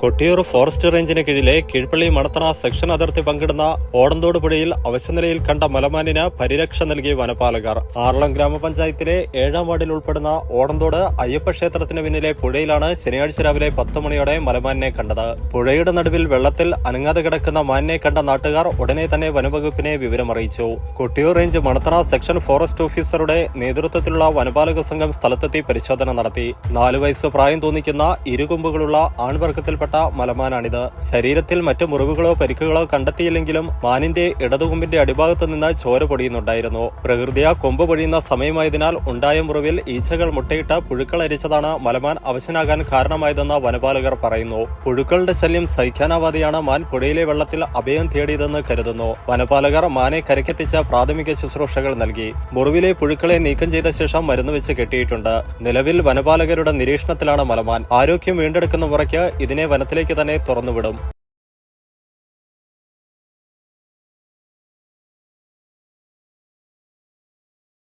Kottiyoor forest റേഞ്ചിന് കീഴിലെ Keezhpally Manathana section അതിർത്തി പങ്കിടുന്ന ഓടന്തോട് പുഴയിൽ അവശനിലയിൽ കണ്ട മലമാനിന് പരിരക്ഷ നൽകി വനപാലകർ. ആറളം ഗ്രാമപഞ്ചായത്തിലെ ഏഴാം വാർഡിൽ ഉൾപ്പെടുന്ന ഓടന്തോട് അയ്യപ്പ ക്ഷേത്രത്തിന് പിന്നിലെ പുഴയിലാണ് ശനിയാഴ്ച രാവിലെ പത്ത് മണിയോടെ മലമാനിനെ കണ്ടത്. പുഴയുടെ നടുവിൽ വെള്ളത്തിൽ അനങ്ങാതെ കിടക്കുന്ന മാനിനെ കണ്ട നാട്ടുകാർ ഉടനെ തന്നെ വനവകുപ്പിനെ വിവരമറിയിച്ചു. Kottiyoor range Manathana section forest ഓഫീസറുടെ നേതൃത്വത്തിലുള്ള വനപാലക സംഘം സ്ഥലത്തെത്തി പരിശോധന നടത്തി. നാലു വയസ്സ് പ്രായം തോന്നിക്കുന്ന ഇരുകൊമ്പുകളുള്ള ആൺവർഗത്തിൽപ്പെട്ട മലമാനാണിത്. ശരീരത്തിൽ മറ്റു മുറിവുകളോ പരിക്കുകളോ കണ്ടെത്തിയില്ലെങ്കിലും മാനിന്റെ ഇടതുകൊമ്പിന്റെ അടിഭാഗത്ത് നിന്ന് ചോര പൊടിയുന്നുണ്ടായിരുന്നു. പ്രകൃതിയ കൊമ്പ് പൊഴിയുന്ന സമയമായതിനാൽ ഉണ്ടായ മുറിവിൽ ഈച്ചകൾ മുട്ടയിട്ട് പുഴുക്കൾ അരിച്ചതാണ് മലമാൻ അവശനാകാൻ കാരണമായതെന്ന് വനപാലകർ പറയുന്നു. പുഴുക്കളുടെ ശല്യം സഹിക്കാനാവാതെയാണ് മാൻ പുഴയിലെ വെള്ളത്തിൽ അഭയം തേടിയതെന്ന് കരുതുന്നു. വനപാലകർ മാനെ കരക്കെത്തിച്ച പ്രാഥമിക ശുശ്രൂഷകൾ നൽകി. മുറിവിലെ പുഴുക്കളെ നീക്കം ചെയ്ത ശേഷം മരുന്ന് വെച്ച് കെട്ടിയിട്ടുണ്ട്. നിലവിൽ വനപാലകരുടെ നിരീക്ഷണത്തിലാണ് മലമാൻ. ആരോഗ്യം വീണ്ടെടുക്കുന്ന മുറയ്ക്ക് ഇതിനെ വനത്തിലേക്ക് തന്നെ തുറന്നുവിടും.